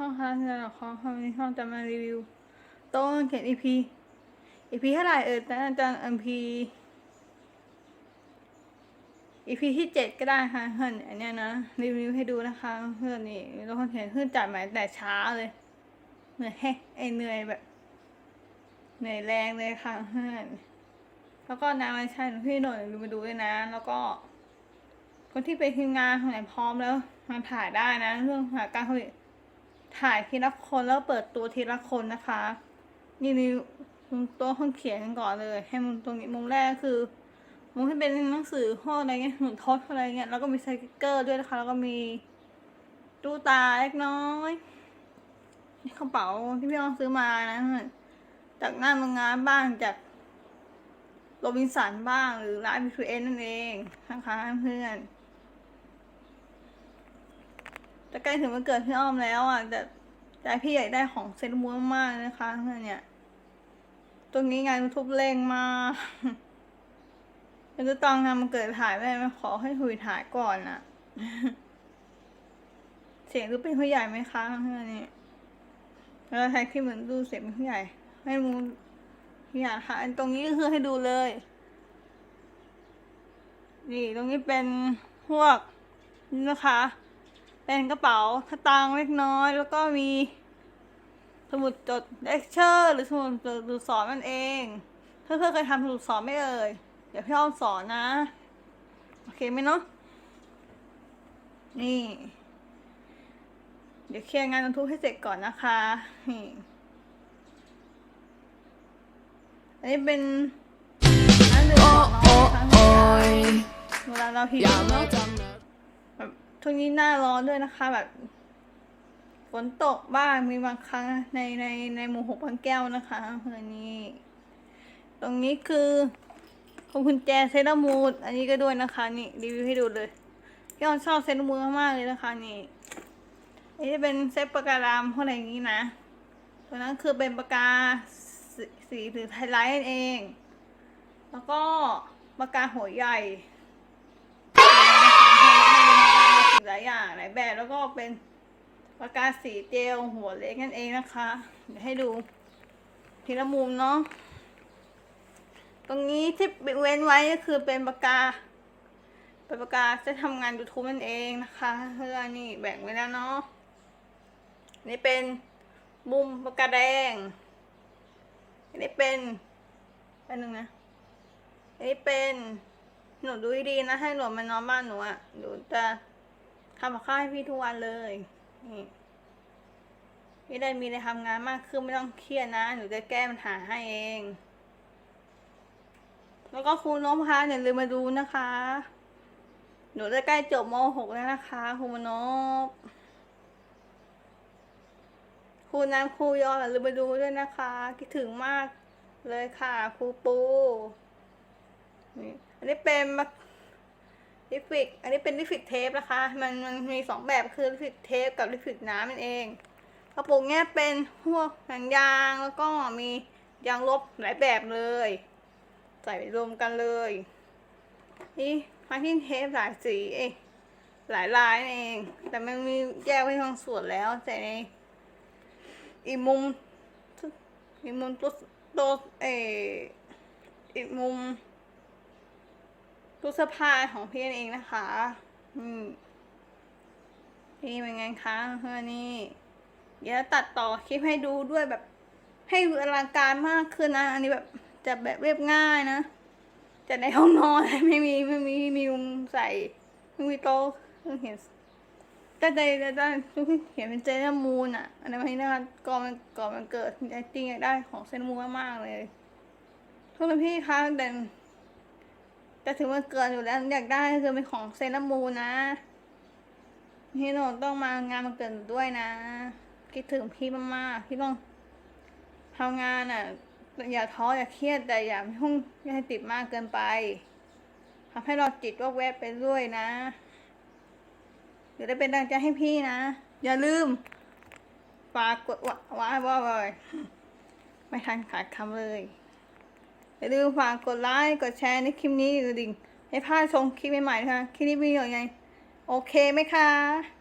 ใช่ช่องค้าที่เราขอคำนี้ช่องจะมารีวิวโต้นเขียน EP EP เท่าไหร่เออแต่อาจารย์ MP EP ที่เจ็ดก็ได้ค่ะเพื่อนอันเนี้ยนะรีวิวให้ดูนะคะเพื่อนนี่เราคนเขียนขึ้นจัดมาแต่ช้าเลยเหนื่อยแฮะไอเหนื่อยแบบเหนื่อยแรงเลยค่ะเพื่อนแล้วก็นางไม่ใช่หนูพี่หน่อยดูมาดูด้วยนะ แล้วก็ คนที่เป็นทีมงานคนไหนพร้อมแล้วมาถ่ายได้นะ เรื่องหาการผลิต ถ่ายทีละคนแล้วเปิดตัวทีละคนนะคะ นี่นี่มุมตัวคนเขียนกันก่อนเลย ให้มุมตรงนี้มุมแรกคือ มุมที่เป็นหนังสือข้ออะไรเงี้ยหนุนทดอะไรเงี้ยแล้วก็มีสติกเกอร์ด้วยนะคะ แล้วก็มีตู้ตาเล็กน้อยนี่กระเป๋าที่พี่อ้อมซื้อมานะจากหน้าโรงงานบ้างจากโรบินสันบ้างหรือร้านบีทูเอ็นนั่นเองนะคะเพื่อน จะใกล้ถึงวันเกิดพี่อ้อมแล้วอะแต่แต่พี่อยากได้ของเซนต์มูมากนะคะเนเนี่ยตรงนี้งานยูทูบเร่งมากเป็นจะต้องทำมันเกิดถ่ายไม่ได้ขอให้หุยถ่ายก่อนอะเสียงดูเป็นผู้ใหญ่ไหมคะเพื่อนนี่แล้วใช้คลิปเหมือนดูเสียงเป็นผู้ใหญ่ ให้มูผู้ใหญ่ค่ะ อันตรงนี้ก็คือให้ดูเลย นี่ตรงนี้เป็นพวกนี่นะคะ เป็นกระเป๋าสตางค์เล็กน้อย แล้วก็มี สมุดจดเลคเชอร์ หรือสมุดจดดูสอนมันเอง เพื่อนๆเคยทำสมุดสอนไหม่เอ่ย เดี๋ยวพี่อ้อมสอนนะ โอเคไหมเนาะ นี่ เดี๋ยวเคลียร์งานทุกให้เสร็จก่อนนะคะ นี่ อันนี้เป็นอันหนึ่งของน้องนะคะเวลาเราพิม พ์เนาะแบบช่วงนี้หน้าร้อนด้วยนะคะ แบบ ฝนตกบ้างมีบางครั้งในในในหมู่หกพันแก้วนะคะเพื่อนนี้ ตรงนี้คือพวงกุญแจเซรามูดอันนี้ก็ด้วยนะคะ นี่รีวิวให้ดูเลยพี่ออนชอบเซรามูดมากๆเลยนะคะนี่อันนี้เป็นเซตปากการามอะไรอย่างนี้นะตัวนั้นคือเป็นปากกาสีสีหรือไฮไลท์นั่นเอง แล้วก็ปากกาหัวใหญ่ หลายอย่างหลายแบบแล้วก็เป็นปากกาสีเจลหัวเล็กนั่นเองนะคะ เดี๋ยวให้ดูทีละมุมเนาะตรงนี้ที่เว้นไว้ก็คือเป็นปากกาเป็นปากกาจะทำงาน YouTube นั่นเองนะคะเพื่อนนี่แบ่งไว้แล้วเนาะนี่เป็นมุมปากกาแดงอันนี้เป็นอันหนึ่งนะอันนี้เป็นหนูดูให้ดีนะให้หนูมานอนบ้านหนูอะหนูจะ ทำกับข้าวให้พี่ทุกวันเลย นี่พี่ได้มีอะไรทำงานมากขึ้นไม่ต้องเครียดนะหนูจะแก้ปัญหาให้เอง แล้วก็ครูน้องคะอย่าลืมมาดูนะคะ หนูจะใกล้จบม .6 แล้วนะคะครูมนพครูน้ำครูยออย่าลืมมาดูด้วยนะคะ คิดถึงมากเลยค่ะครูปูนี่อันนี้เป็น ลิฟิก อันนี้เป็นลิฟิกเทปนะคะ มันมันมีสองแบบคือลิฟิกเทปกับลิฟิกน้ำนั่นเอง กระปุกเนี้ยเป็นพวหนังยางแล้วก็มียางลบหลายแบบเลย ใส่รวมกันเลย นี่มาที่เทปหลายสีเองหลายลายนั่นเอง แต่มันมีแยกไว้ทางส่วนแล้วแต่ในอีกมุมอีกมุมตัวตัวเอออีกมุม ตู้เสื้อผ้าของพี่เองนะคะอืมนี่เป็นไงคะเพื่อนนี่เดี๋ยวตัดต่อคลิปให้ดูด้วยแบบ ให้ดูอลังการมากขึ้นนะ อันนี้แบบจะแบบเรียบง่ายนะจะในห้องนอนไม่มีไม่มีมีมุมใส่ไม่มีโต๊ะเพิ่งเห็นแต่ใจแต่ใจเห็นเป็นเจนมูนอะ อันนั้นนะคะก่อนมันก่อนมันเกิดจริงๆได้ของเซนมูนมากๆเลยทุกคนพี่คะแต่ จะถึงวันเกิดอยู่แล้วอยากได้คือเป็นของเซนามูนะพี่โนต้องมางานมันเกินด้วยนะ คิดถึงพี่มากๆพี่ต้องทำงานอะ อย่าท้ออย่าเครียดแต่อย่าพุ่งอย่าให้ติดมากเกินไปทำให้เราจิตวอกแวบไปเรื่อยนะเดี๋ยวได้เป็นกำลังใจให้พี่นะ อย่าลืมฝากกดว่าว่าว่าว่าไม่ทันขาดคำเลย อย่าลืมฝากกดไลค์กดแชร์ในคลิปนี้ดูดิ่งให้พลาดชมคลิปใหม่ๆนะคะคลิปนี้เป็นยังไงโอเคไหมคะ